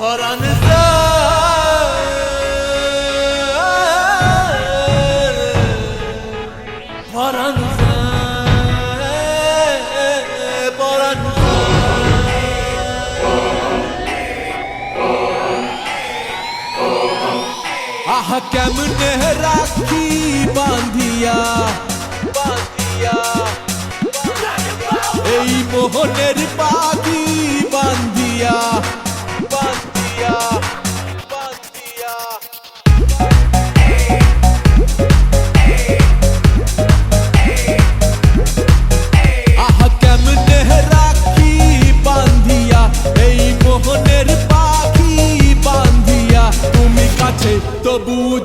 paranıza paranıza paranıza আহ কেমনে রাখি বাঁধিয়া বাঁধিয়া এই মোহনের বাগি বাঁধিয়া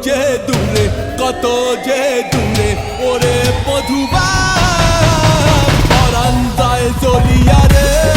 যে দূরে কত যে দূরে ওরে মধুবা পরান্তায় চলিয়া রে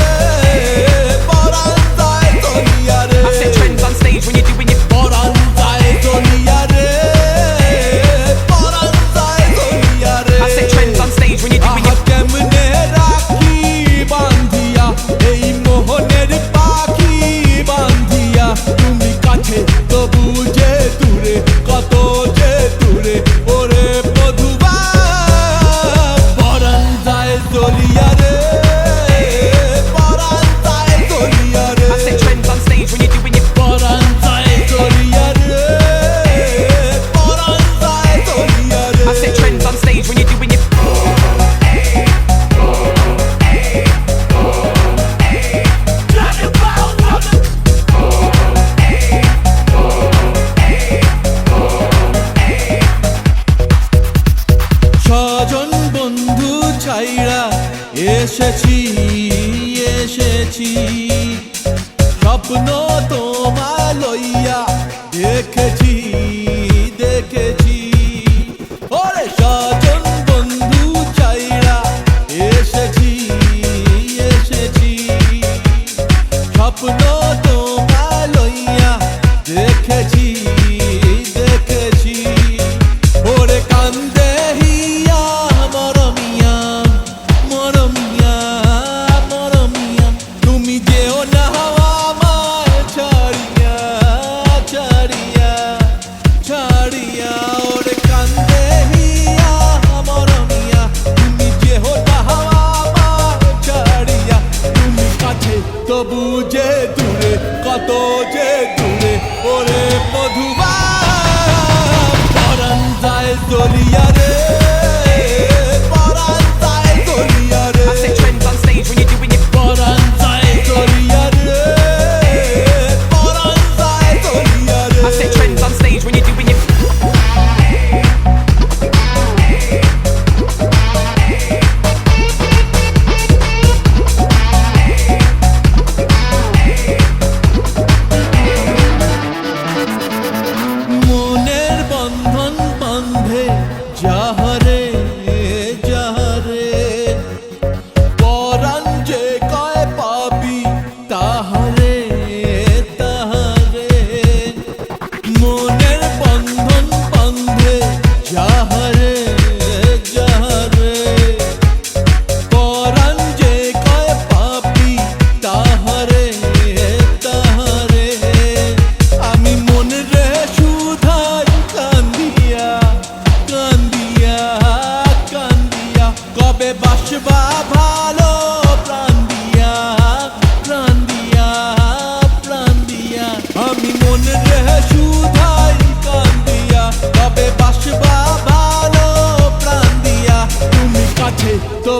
এসেছি এসেছি। স্বপ্ন তোমার লইয়া দেখেছি।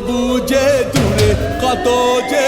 বুঝে দূরে কত যে